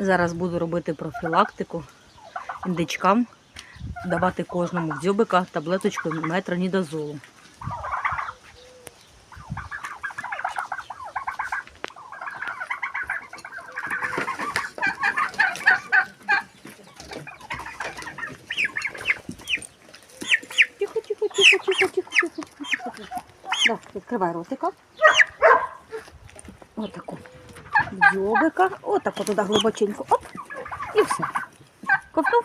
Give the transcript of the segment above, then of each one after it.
Зараз буду робити профілактику індичкам, давати кожному дзьобика таблеточку метронідазолу. Тихо, тихо, тихо, тихо, тихо, тихо, тихо, тихо. Да, відкривай ротика. Отаку. Дзьобика. Отаку туди глибоченько. Оп. І все. Ковтнув.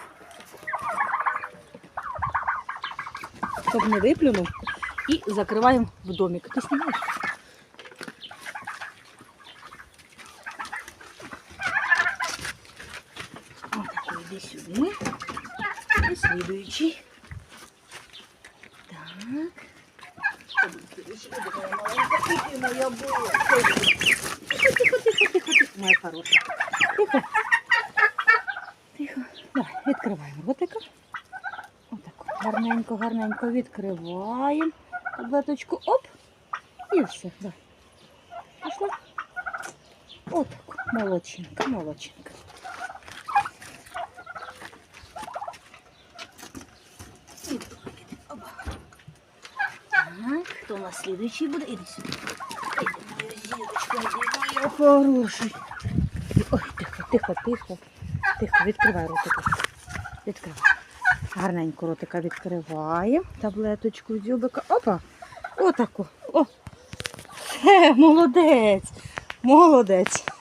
Щоб не виплюнув. І закриваємо в домик. Ти знімаєш? Отаку йди сюди. І слідуючий. Так. Моя була. Тихо, тихо, тихо, тихо, тихо, моя хороша. Тихо. Тихо. Давай, відкриваємо ротика. Отак. Гарненько, гарненько відкриваємо. Таблеточку. Оп. І все. Давай. Пішла. Отак. Молодчинка, молодчинка. Так, хто у нас слідуючий буде? Іди сюди. Іди, зірочка, іди, моя хороший. Тихо, тихо, тихо. Відкривай ротика. Відкривай. Гарненько ротика відкриваємо. Таблеточку дзюбика. Опа. Отаку. О. Молодець. Молодець.